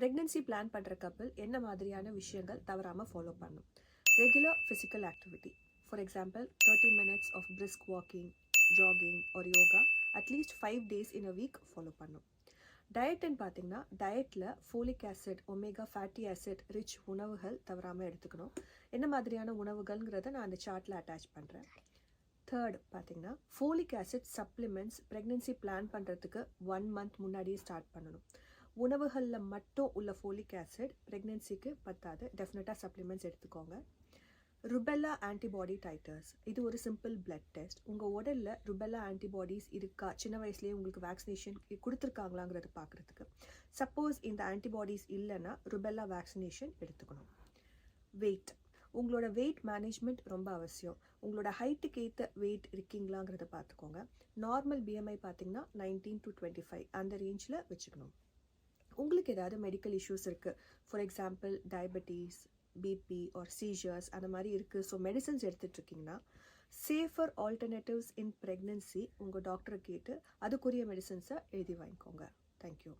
Pregnancy plan பண்ணுற கப்பல் என்ன மாதிரியான விஷயங்கள் தவறாமல் ஃபாலோ பண்ணும்? Regular physical activity for example thirty minutes of brisk walking jogging ஒரு yoga at least five days in a week follow பண்ணும். டயட்டுன்னு பார்த்தீங்கன்னா டயட்டில் folic acid omega fatty acid rich உணவுகள் தவறாமல் எடுத்துக்கணும். என்ன மாதிரியான உணவுகள்ங்கிறத நான் அந்த சார்ட்டில் அட்டாச் பண்ணுறேன் தேர்ட் பார்த்தீங்கன்னா folic acid supplements pregnancy plan பண்ணுறதுக்கு ஒன் மந்த் முன்னாடியே ஸ்டார்ட் பண்ணணும். உணவுகளில் மட்டும் உள்ள ஃபோலிக் ஆசிட் ப்ரெக்னென்சிக்கு பத்தாது. டெஃபினட்டாக சப்ளிமெண்ட்ஸ் எடுத்துக்கோங்க. ருபெல்லா ஆன்டிபாடி டைட்டர்ஸ் இது ஒரு சிம்பிள் பிளட் டெஸ்ட் உங்கள் உடலில் ருபெல்லா ஆன்டிபாடிஸ் இருக்கா? சின்ன வயசுலேயே உங்களுக்கு வேக்சினேஷன் கொடுத்துருக்காங்களாங்கிறத பார்க்குறதுக்கு சப்போஸ் இந்த ஆன்டிபாடிஸ் இல்லைன்னா ருபெல்லா வேக்சினேஷன் எடுத்துக்கணும். வெயிட் உங்களோட வெயிட் மேனேஜ்மெண்ட் ரொம்ப அவசியம். உங்களோட ஹைட்டுக்கு ஏற்ற வெயிட் இருக்கீங்களாங்கிறத பார்த்துக்கோங்க நார்மல் பிஎம்ஐ பார்த்தீங்கன்னா நைன்டீன் டு டுவெண்ட்டி ஃபைவ் அந்த ரேஞ்சில் வச்சுக்கணும். உங்களுக்கு ஏதாவது மெடிக்கல் இஷ்யூஸ் இருக்குது for example diabetes BP or seizures அந்த மாதிரி இருக்குது ஸோ மெடிசன்ஸ் எடுத்துகிட்ருக்கீங்கன்னா சேஃபர் ஆல்டர்னேட்டிவ்ஸ் இன் ப்ரெக்னென்சி உங்கள் டாக்டரை கேட்டு அதுக்குரிய மெடிசன்ஸை எழுதி வாங்கிக்கோங்க. தேங்க்யூ